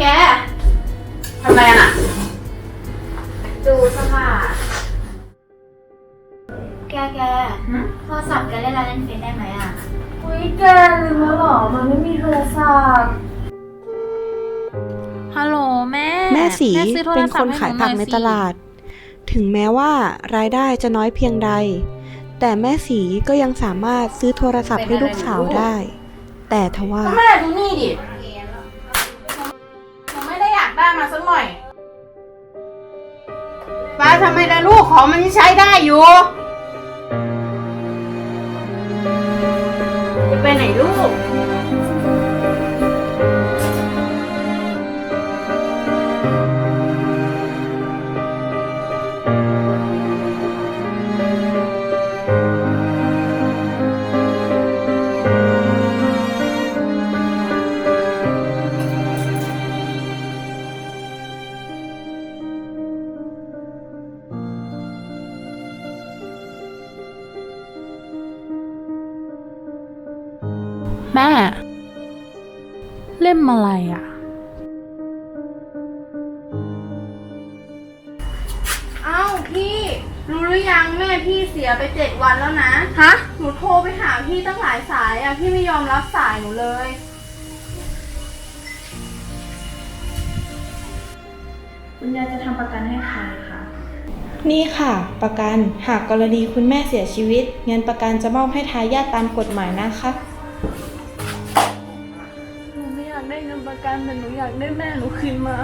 แกทำอะไรน่ะ ดูเสภาแกแกโทรศัพท์แกเล่นอะไรเล่นเฟซได้ไหมอะ อุ้ยแกลืมแล้วเหรอ มันไม่มีโทรศัพท์ ฮัลโหลแม่ แม่สีซื้อโทรเป็นศัคพนท์ให้ขายหผักหในอยสิตลาด ถึงแม้ว่ารายได้จะน้อยเพียงใด แต่แม่สีก็ยังสามารถซื้อโทรศัพท์ให้ลูกสาวได้ แต่ทว่าก็แม่ดูนี่ดิ ทำไมล่ะลูกของมันยังใช้ได้อยู่จะไปไหนลูก แม่ เล่มอะไรอะ เอ้าพี่รู้หรือยังแม่พี่เสียไปเจ็ดวันแล้วนะ ฮะ หนูโทรไปหาพี่ตั้งหลายสายอะพี่ไม่ยอมรับสายหนูเลย คุณยายจะทำประกันให้ใครคะนี่ค่ะ ประกันหากกรณีคุณแม่เสียชีวิต เงินประกันจะมอบให้ทายาทตามกฎหมายนะคะ เงินประกันแต่หนูอยากได้แม่หนูคืนมา